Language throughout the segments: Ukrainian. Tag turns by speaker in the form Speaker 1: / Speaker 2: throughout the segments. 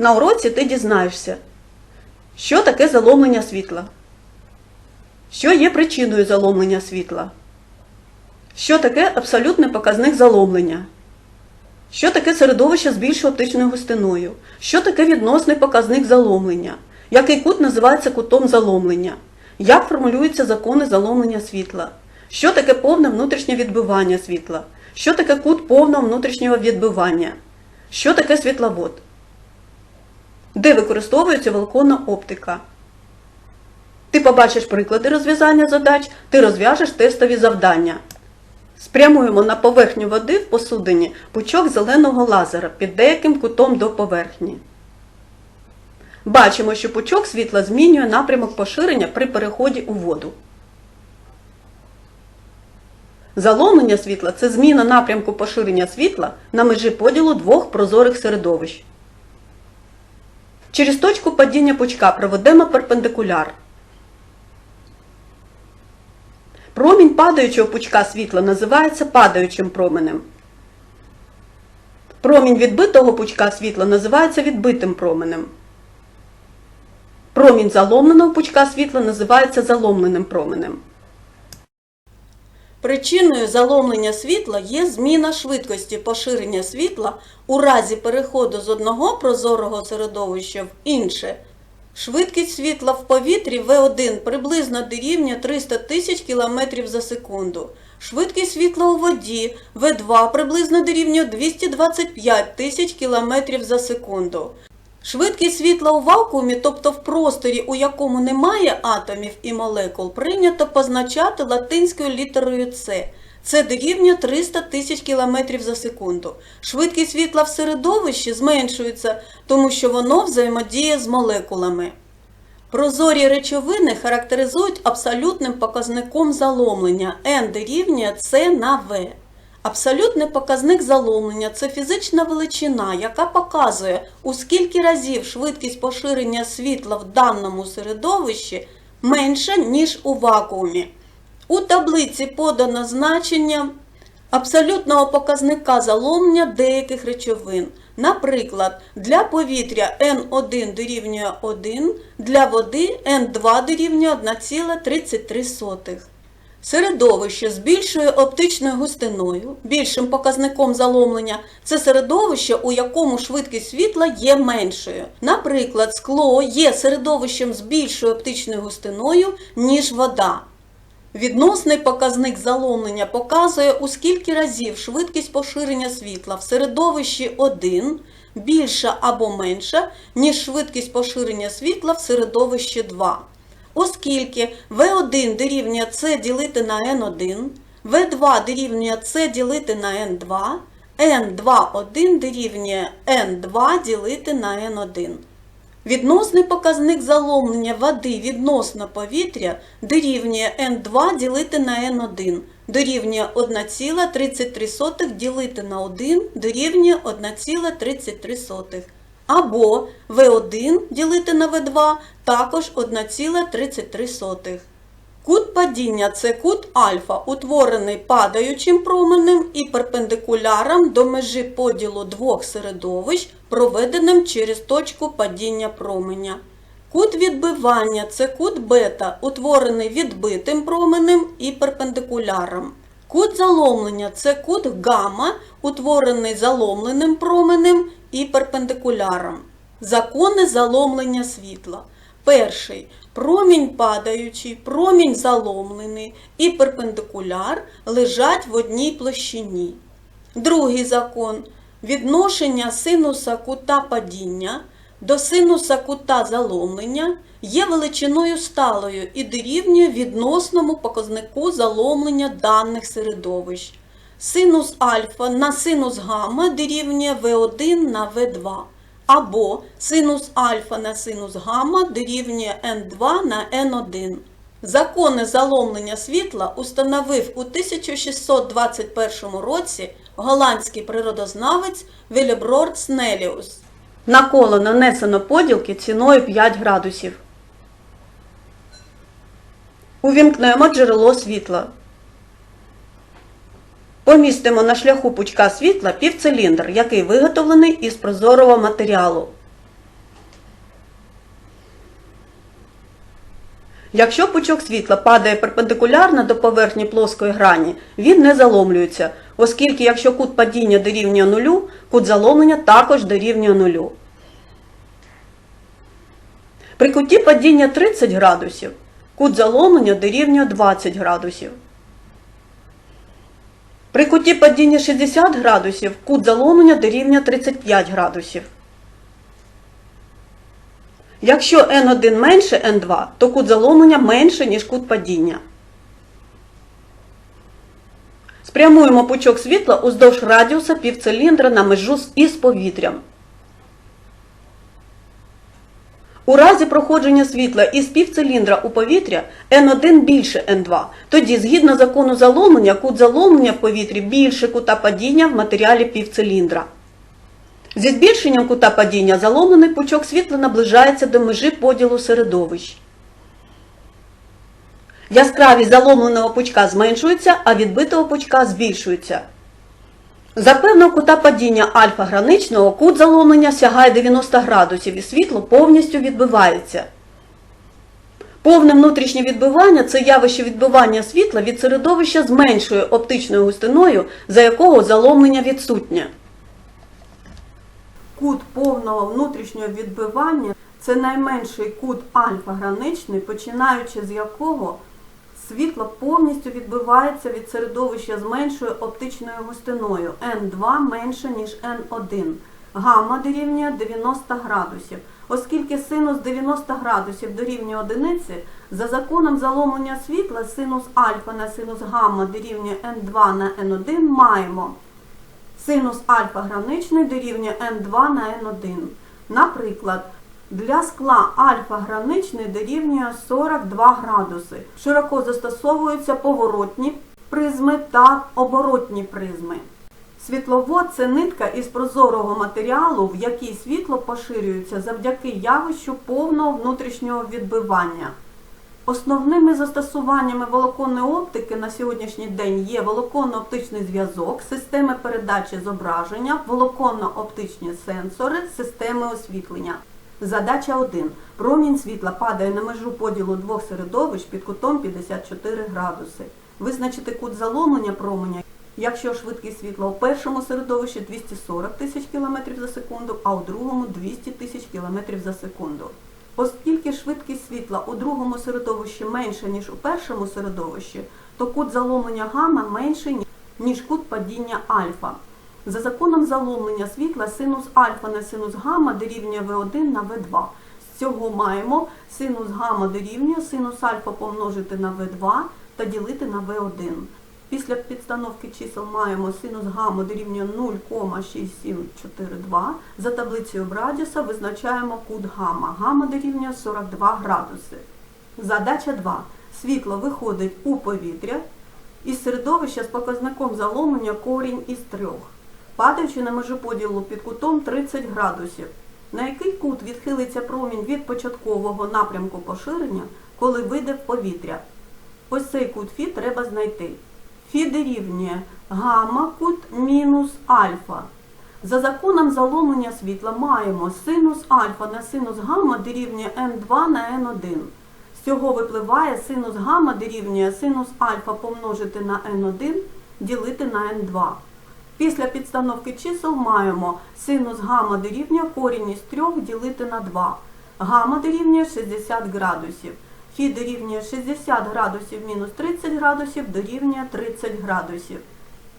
Speaker 1: На уроці ти дізнаєшся, що таке заломлення світла, що є причиною заломлення світла, що таке абсолютний показник заломлення, що таке середовище з більшою оптичною густиною, що таке відносний показник заломлення, який кут називається кутом заломлення, як формулюються закони заломлення світла, що таке повне внутрішнє відбивання світла, що таке кут повного внутрішнього відбивання, що таке світловод де використовується волоконна оптика. Ти побачиш приклади розв'язання задач, ти розв'яжеш тестові завдання. Спрямуємо на поверхню води в посудині пучок зеленого лазера під деяким кутом до поверхні. Бачимо, що пучок світла змінює напрямок поширення при переході у воду. Заломлення світла це зміна напрямку поширення світла на межі поділу двох прозорих середовищ. Через точку падіння пучка проведемо перпендикуляр. Промінь падаючого пучка світла називається падаючим променем. Промінь відбитого пучка світла називається відбитим променем. Промінь заломленого пучка світла називається заломленим променем. Причиною заломлення світла є зміна швидкості поширення світла у разі переходу з одного прозорого середовища в інше. Швидкість світла в повітрі В1 приблизно дорівнює 300 тисяч км за секунду. Швидкість світла у воді В2 приблизно дорівнює 225 тисяч км за секунду. Швидкість світла у вакуумі, тобто в просторі, у якому немає атомів і молекул, прийнято позначати латинською літерою С. Це дорівнює 300 тисяч км за секунду. Швидкість світла в середовищі зменшується, тому що воно взаємодіє з молекулами. Прозорі речовини характеризують абсолютним показником заломлення n дорівнює C на V. Абсолютний показник заломлення це фізична величина, яка показує, у скільки разів швидкість поширення світла в даному середовищі менша, ніж у вакуумі. У таблиці подано значення абсолютного показника заломлення деяких речовин. Наприклад, для повітря N1 дорівнює 1, для води N2 дорівнює 1,33. Середовище з більшою оптичною густиною, більшим показником заломлення це середовище, у якому швидкість світла є меншою. Наприклад, скло є середовищем з більшою оптичною густиною, ніж вода. Відносний показник заломлення показує, у скільки разів швидкість поширення світла в середовищі 1 більша або менша, ніж швидкість поширення світла в середовищі 2. Оскільки V1 дорівнює С ділити на N1, V2 дорівнює С ділити на N2, N2,1 дорівнює N2 ділити на N1. Відносний показник заломлення води відносно повітря дорівнює N2 ділити на N1, дорівнює 1,33 ділити на 1 дорівнює 1,33. Або V1 ділити на V2 також 1,33. Кут падіння це кут альфа, утворений падаючим променем і перпендикуляром до межі поділу двох середовищ, проведеним через точку падіння променя. Кут відбивання це кут бета, утворений відбитим променем і перпендикуляром. Кут заломлення це кут гамма, утворений заломленим променем і перпендикуляром. Закони заломлення світла. Перший промінь падаючий, промінь заломлений і перпендикуляр лежать в одній площині. Другий закон відношення синуса кута падіння до синуса кута заломлення є величиною сталою і дорівнює відносному показнику заломлення даних середовищ. Синус альфа на синус гамма дорівнює V1 на V2. Або синус альфа на синус гамма дорівнює n2 на n1. Закони заломлення світла установив у 1621 році голландський природознавець Вілеброрд Снеліус. На коло нанесено поділки ціною 5 градусів. Увімкнемо джерело світла. Помістимо на шляху пучка світла півциліндр, який виготовлений із прозорого матеріалу. Якщо пучок світла падає перпендикулярно до поверхні плоскої грані, він не заломлюється, оскільки якщо кут падіння дорівнює нулю, кут заломлення також дорівнює нулю. При куті падіння 30 градусів, кут заломлення дорівнює 20 градусів. При куті падіння 60 градусів кут заломлення дорівнює 35 градусів. Якщо n1 менше n2, то кут заломлення менше, ніж кут падіння. Спрямуємо пучок світла уздовж радіуса півциліндра на межу із повітрям. У разі проходження світла із півциліндра у повітря N1 більше N2. Тоді, згідно закону заломлення, кут заломлення в повітрі більше кута падіння в матеріалі півциліндра. Зі збільшенням кута падіння заломлений пучок світла наближається до межі поділу середовищ. Яскравість заломленого пучка зменшується, а відбитого пучка збільшується. За певного кута падіння альфа граничного кут заломлення сягає 90 градусів і світло повністю відбивається. Повне внутрішнє відбивання це явище відбивання світла від середовища з меншою оптичною густиною, за якого заломлення відсутнє. Кут повного внутрішнього відбивання це найменший кут альфа граничний, починаючи з якого світло повністю відбивається від середовища з меншою оптичною густиною N2 менше, ніж N1. Гамма дорівнює 90 градусів. Оскільки синус 90 градусів дорівнює одиниці, за законом заломлення світла синус альфа на синус гамма дорівнює N2 на N1 маємо синус альфа граничний дорівнює n2 на n1. Наприклад, для скла альфа граничний дорівнює 42 градуси. Широко застосовуються поворотні призми та оборотні призми. Світловод це нитка із прозорого матеріалу, в якій світло поширюється завдяки явищу повного внутрішнього відбивання. Основними застосуваннями волоконної оптики на сьогоднішній день є волоконно-оптичний зв'язок, системи передачі зображення, волоконно-оптичні сенсори, системи освітлення. Задача 1. Промінь світла падає на межу поділу двох середовищ під кутом 54 градуси. Визначити кут заломлення променя, якщо швидкість світла у першому середовищі 240 тисяч км за секунду, а у другому 200 тисяч км за секунду. Оскільки швидкість світла у другому середовищі менша, ніж у першому середовищі, то кут заломлення гамма менший, ніж кут падіння альфа. За законом заломлення світла синус альфа на синус гамма дорівнює V1 на V2. З цього маємо синус гамма дорівнює синус альфа помножити на V2 та ділити на V1. Після підстановки чисел маємо синус гамма дорівнює 0,6742. За таблицею Брадіса визначаємо кут гамма. Гамма дорівнює 42 градуси. Задача 2. Світло виходить у повітря із середовища з показником заломлення корінь із 3, падаючи на межу поділу під кутом 30 градусів. На який кут відхилиться промінь від початкового напрямку поширення, коли вийде в повітря? Ось цей кут Фі треба знайти. Фі дорівнює гамма кут мінус альфа. За законом заломлення світла маємо синус альфа на синус гамма дорівнює n2 на n1. З цього випливає синус гамма дорівнює синус альфа помножити на n1 ділити на n2. Після підстановки чисел маємо синус гамма дорівнює корінь із 3 ділити на 2. Гамма дорівнює 60 градусів. Фі дорівнює 60 градусів мінус 30 градусів дорівнює 30 градусів.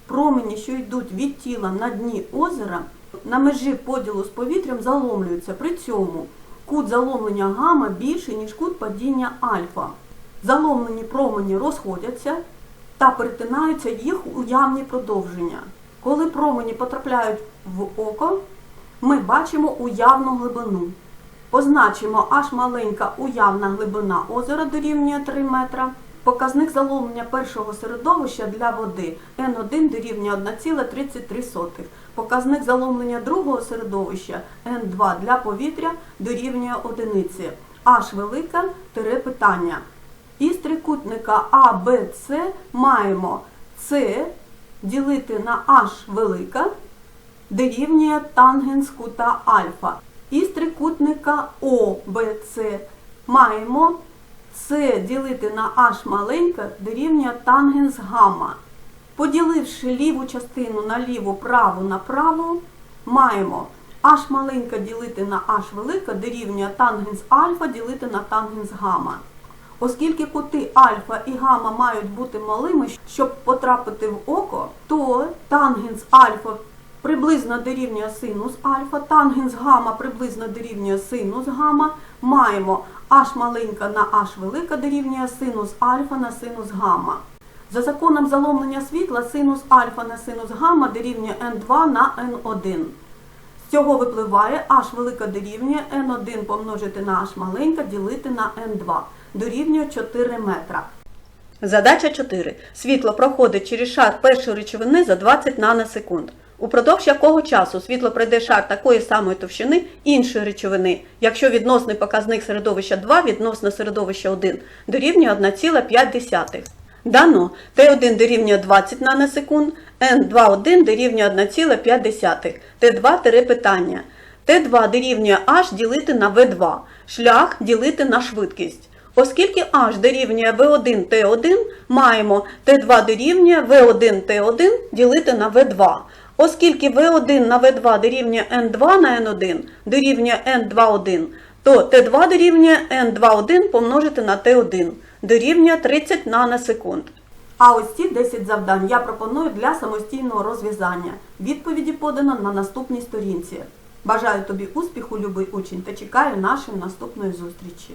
Speaker 1: Промені, що йдуть від тіла на дні озера, на межі поділу з повітрям заломлюються. При цьому кут заломлення гамма більший, ніж кут падіння альфа. Заломлені промені розходяться та перетинаються їх уявні продовження. Коли промені потрапляють в око, ми бачимо уявну глибину. Позначимо аж маленька уявна глибина озера дорівнює 3 метра. Показник заломлення першого середовища для води N1 дорівнює 1,33. Показник заломлення другого середовища N2 для повітря дорівнює 1. H велика тире питання. Із трикутника ABC маємо С ділити на H велика дорівнює тангенс кута альфа. Із трикутника ОБЦ маємо С ділити на H маленьке дорівнює тангенс гамма. Поділивши ліву частину на ліву, праву на праву, маємо H маленьке ділити на H велике дорівнює тангенс альфа ділити на тангенс гамма. Оскільки кути альфа і гамма мають бути малими, щоб потрапити в око, то тангенс альфа приблизно дорівнює синус альфа, тангенс гамма приблизно дорівнює синус гамма. Маємо h маленька на h велика дорівнює синус альфа на синус гамма. За законом заломлення світла синус альфа на синус гамма дорівнює n2 на n1. З цього випливає h велика дорівнює n1 помножити на h маленька ділити на n2 дорівнює 4 метра. Задача 4. Світло проходить через шар першої речовини за 20 наносекунд. Упродовж якого часу світло пройде шар такої самої товщини іншої речовини, якщо відносний показник середовища 2 відносно середовища 1 дорівнює 1,5. Дано Т1 дорівнює 20 наносекунд, N21 дорівнює 1,5. Т2 тире питання. Т2 дорівнює H ділити на В2, шлях ділити на швидкість. Оскільки H дорівнює V1 T1, маємо T2 дорівнює V1 T1 ділити на V2. Оскільки V1 на V2 дорівнює N2 на N1 дорівнює N21, то T2 дорівнює N21 помножити на T1 дорівнює 30 наносекунд. А ось ці 10 завдань я пропоную для самостійного розв'язання. Відповіді подано на наступній сторінці. Бажаю тобі успіху, любий учень, та чекаю нашої наступної зустрічі.